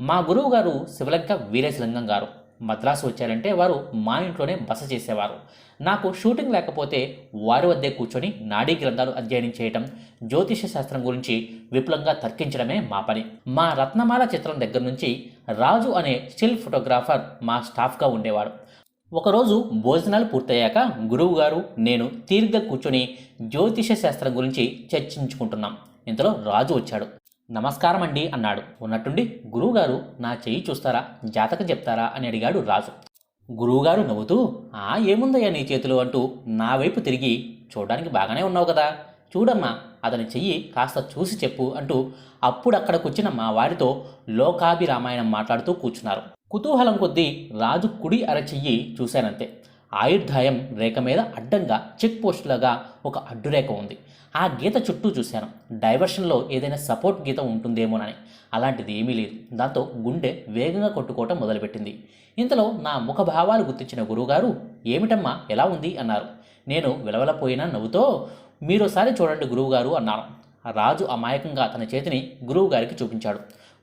మా గురువు గారు శివలంక వీరేశలింగం గారు. మద్రాసు వచ్చారంటే వారు మా ఇంట్లోనే బస చేసేవారు. నాకు షూటింగ్ లేకపోతే వారి వద్దే కూర్చొని నాడీ గ్రంథాలు అధ్యయనం చేయటం జ్యోతిష శాస్త్రం గురించి విపులంగా తర్కించడమే మా పని. మా రత్నమాల చిత్రం దగ్గర నుంచి రాజు అనే స్టిల్ ఫోటోగ్రాఫర్ మా స్టాఫ్గా ఉండేవాడు. ఒకరోజు భోజనాలు పూర్తయ్యాక గురువు గారు నేను తీరిగ్గా కూర్చొని జ్యోతిష శాస్త్రం గురించి చర్చించుకుంటున్నాం. ఇంతలో రాజు వచ్చాడు. నమస్కారం అండి అన్నాడు. ఉన్నట్టుండి గురువుగారు నా చెయ్యి చూస్తారా? జాతకం చెప్తారా? అని అడిగాడు రాజు. గురువుగారు నవ్వుతూ ఆ ఏముందయ్యా నీ చేతిలో అంటూ నా వైపు తిరిగి చూడడానికి బాగానే ఉన్నావు కదా. చూడమ్మా అతని చెయ్యి కాస్త చూసి చెప్పు అంటూ అప్పుడు అక్కడికొచ్చిన మా వారితో లోకాభిరామాయణం మాట్లాడుతూ కూర్చున్నారు. కుతూహలం కొద్దీ రాజు కుడి అరచెయ్యి చూశానంతే. ఆయుర్దాయం రేఖ మీద అడ్డంగా చెక్ పోస్టులాగా ఒక అడ్డురేఖ ఉంది. ఆ గీత చుట్టూ చూశాను. డైవర్షన్లో ఏదైనా సపోర్ట్ గీత ఉంటుందేమోనని. అలాంటిది ఏమీ లేదు. దాంతో గుండె వేగంగా కొట్టుకోవటం మొదలుపెట్టింది. ఇంతలో నా ముఖ భావాలు గుర్తించిన గురువుగారు ఏమిటమ్మా ఎలా ఉంది? అన్నారు. నేను విలవలపోయినా నవ్వుతో మీరోసారి చూడండి గురువుగారు అన్నాను. రాజు అమాయకంగా తన చేతిని గురువుగారికి చూపించాడు.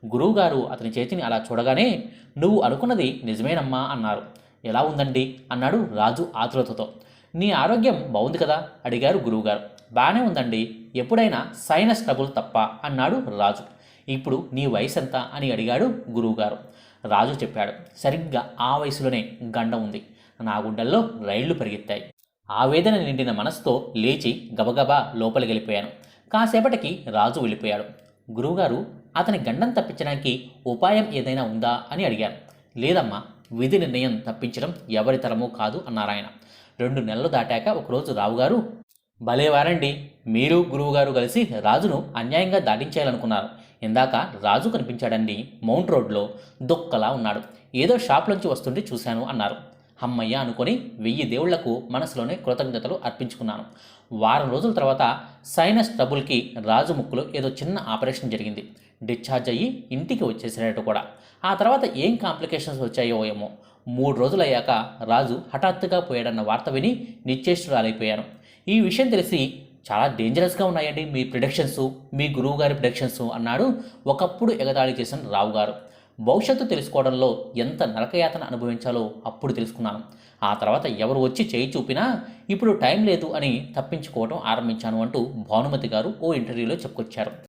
గురువుగారు అతని చేతిని అలా చూడగానే నువ్వు అనుకున్నది నిజమేనమ్మా అన్నారు. ఎలా ఉందండి? అన్నాడు రాజు ఆతురతతో. నీ ఆరోగ్యం బాగుంది కదా? అడిగారు గురువుగారు. బాగానే ఉందండి. ఎప్పుడైనా సైనస్ ట్రబుల్ తప్ప అన్నాడు రాజు. ఇప్పుడు నీ వయసు ఎంత అని అడిగాడు గురువుగారు. రాజు చెప్పాడు. సరిగ్గా ఆ వయసులోనే గండ ఉంది. నా గుండెల్లో రైళ్ళు పరిగెత్తాయి. ఆవేదన నిండిన మనసుతో లేచి గబగబా లోపలికి వెళ్ళిపోయాను. కాసేపటికి రాజు వెళ్ళిపోయాడు. గురువుగారు అతని గండం తప్పించడానికి ఉపాయం ఏదైనా ఉందా? అని అడిగాను లేదమ్మా విధి నిర్ణయం తప్పించడం ఎవరి తరమూ కాదు అన్నారాయన రెండు నెలలు దాటాక ఒకరోజు రావుగారు భలేవారండి మీరు గురువుగారు కలిసి రాజును అన్యాయంగా దాటించేయాలనుకున్నారు. ఇందాక రాజు కనిపించాడండి మౌంట్ రోడ్లో దుక్కలా ఉన్నాడు. ఏదో షాప్లోంచి వస్తుంటే చూశాను అన్నారు. అమ్మయ్య అనుకొని వెయ్యి దేవుళ్ళకు మనసులోనే కృతజ్ఞతలు అర్పించుకున్నాను. వారం రోజుల తర్వాత సైనస్ ట్రబుల్కి రాజు ముక్కులో ఏదో చిన్న ఆపరేషన్ జరిగింది. డిశ్చార్జ్ అయ్యి ఇంటికి వచ్చేసినట్టు కూడా. ఆ తర్వాత ఏం కాంప్లికేషన్స్ వచ్చాయో ఏమో. మూడు రోజులు అయ్యాక రాజు హఠాత్తుగా పోయాడన్న వార్త విని నిశ్చేష్టురాలైపోయాను. ఈ విషయం తెలిసి చాలా డేంజరస్గా ఉన్నాయండి మీ ప్రిడిక్షన్స్ మీ గురువు గారి అన్నాడు ఒకప్పుడు ఎగతాళి చేసిన రావు గారు భవిష్యత్తు తెలుసుకోవడంలో ఎంత నరకయాతన అనుభవించాలో అప్పుడు తెలుసుకున్నాను. ఆ తర్వాత ఎవరు వచ్చి చేయి చూపినా ఇప్పుడు టైం లేదు అని తప్పించుకోవడం ఆరంభించాను అంటూ భానుమతి గారు ఓ ఇంటర్వ్యూలో చెప్పుకొచ్చారు.